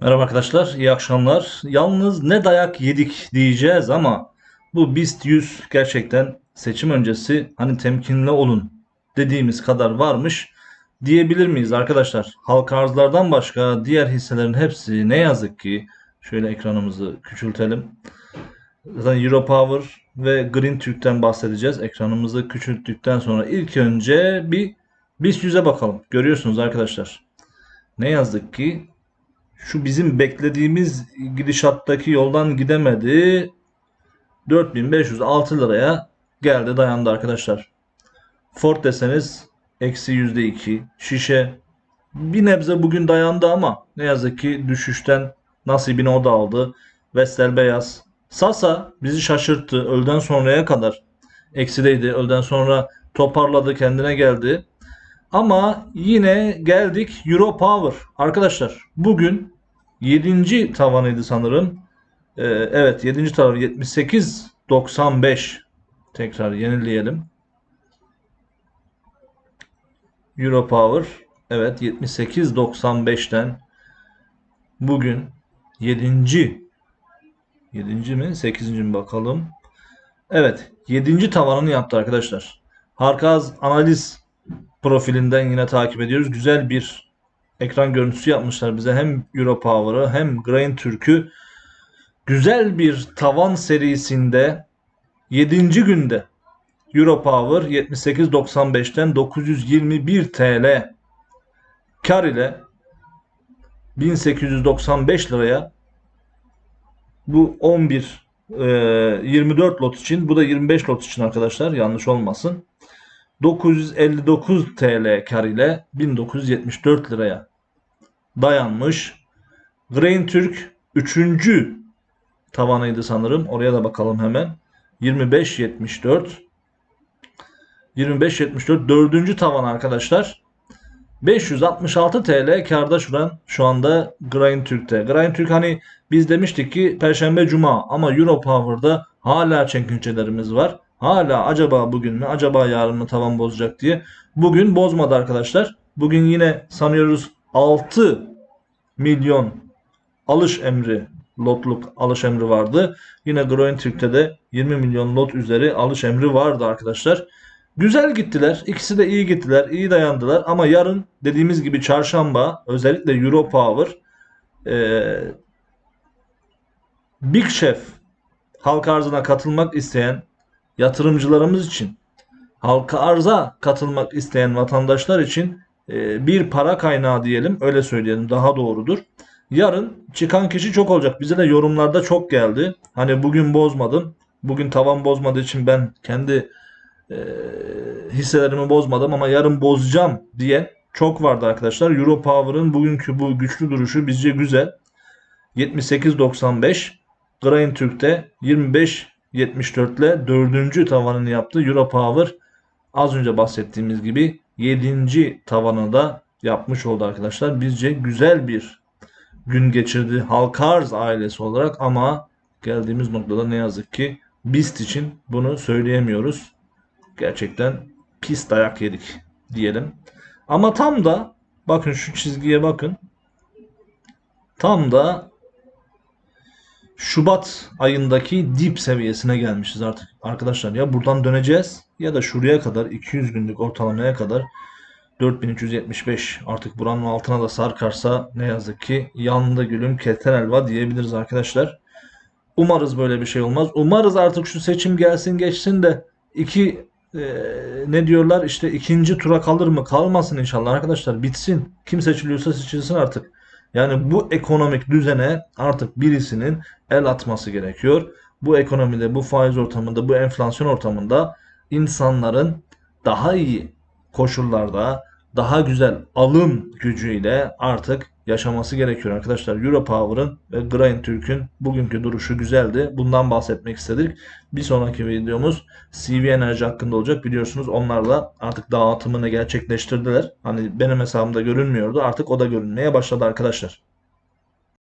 Merhaba arkadaşlar, iyi akşamlar. Yalnız ne dayak yedik diyeceğiz ama bu BIST 100 gerçekten seçim öncesi hani temkinli olun dediğimiz kadar varmış diyebilir miyiz arkadaşlar? Halka arzlardan başka diğer hisselerin hepsi ne yazık ki şöyle ekranımızı küçültelim. Zaten Europower ve Green Türk'ten bahsedeceğiz. Ekranımızı küçülttükten sonra ilk önce bir BIST 100'e bakalım. Görüyorsunuz arkadaşlar. Ne yazık ki şu bizim beklediğimiz gidişattaki yoldan gidemedi. 4506 liraya geldi dayandı arkadaşlar. Ford deseniz eksi %2. Şişe bir nebze bugün dayandı ama ne yazık ki düşüşten nasibini o da aldı. Vestel Beyaz. Sasa bizi şaşırttı. Öğleden sonraya kadar eksideydi. Öğleden sonra toparladı kendine geldi. Ama yine geldik Euro Power. Arkadaşlar bugün 7. tavanıydı sanırım. Ee, evet 7. tavan 78.95. Tekrar yenileyelim. Euro Power. Evet 78.95'ten bugün 7. 7. mi 8. mi bakalım. Evet 7. tavanını yaptı arkadaşlar. Harkaz analiz profilinden yine takip ediyoruz. Güzel bir ekran görüntüsü yapmışlar bize. Hem Europower'ı hem Grain Türk'ü güzel bir tavan serisinde 7. günde Europower 78.95'ten 921 TL kar ile 1895 liraya bu 11 e, 24 lot için bu da 25 lot için arkadaşlar yanlış olmasın. 959 TL kar ile 1974 liraya dayanmış. Grain Türk 3. tavanıydı sanırım. Oraya da bakalım hemen. 25.74 25.74 dördüncü tavan arkadaşlar. 566 TL karda şu an şu anda Grain Türk'te. Grain Türk hani biz demiştik ki Perşembe Cuma ama Euro Power'da hala çekincelerimiz var. Hala acaba bugün mü acaba yarın mı tavan bozacak diye. Bugün bozmadı arkadaşlar. Bugün yine sanıyoruz 6 milyon alış emri lotluk alış emri vardı. Yine Groen Türk'te de 20 milyon lot üzeri alış emri vardı arkadaşlar. Güzel gittiler. İkisi de iyi gittiler. iyi dayandılar. Ama yarın dediğimiz gibi çarşamba özellikle Euro Power e, Big Chef halka arzına katılmak isteyen yatırımcılarımız için halka arza katılmak isteyen vatandaşlar için e, bir para kaynağı diyelim öyle söyleyelim daha doğrudur. Yarın çıkan kişi çok olacak. Bize de yorumlarda çok geldi. Hani bugün bozmadım. Bugün tavan bozmadığı için ben kendi e, hisselerimi bozmadım ama yarın bozacağım diye çok vardı arkadaşlar. Euro Power'ın bugünkü bu güçlü duruşu bizce güzel. 78.95 Grain Türk'te 25 74 ile 4. tavanını yaptı. Euro Power az önce bahsettiğimiz gibi 7. tavanı da yapmış oldu arkadaşlar. Bizce güzel bir gün geçirdi Halkarz ailesi olarak ama geldiğimiz noktada ne yazık ki BIST için bunu söyleyemiyoruz. Gerçekten pis dayak yedik diyelim. Ama tam da bakın şu çizgiye bakın. Tam da Şubat ayındaki dip seviyesine gelmişiz artık arkadaşlar. Ya buradan döneceğiz ya da şuraya kadar 200 günlük ortalamaya kadar 4375 artık buranın altına da sarkarsa ne yazık ki yanında gülüm keten elva diyebiliriz arkadaşlar. Umarız böyle bir şey olmaz. Umarız artık şu seçim gelsin geçsin de iki e, ne diyorlar işte ikinci tura kalır mı? Kalmasın inşallah arkadaşlar bitsin. Kim seçiliyorsa seçilsin artık. Yani bu ekonomik düzene artık birisinin el atması gerekiyor. Bu ekonomide, bu faiz ortamında, bu enflasyon ortamında insanların daha iyi koşullarda, daha güzel alım gücüyle artık yaşaması gerekiyor arkadaşlar. Europower'ın ve Grain Türk'ün bugünkü duruşu güzeldi. Bundan bahsetmek istedik. Bir sonraki videomuz CV Enerji hakkında olacak. Biliyorsunuz onlarla artık dağıtımını gerçekleştirdiler. Hani benim hesabımda görünmüyordu. Artık o da görünmeye başladı arkadaşlar.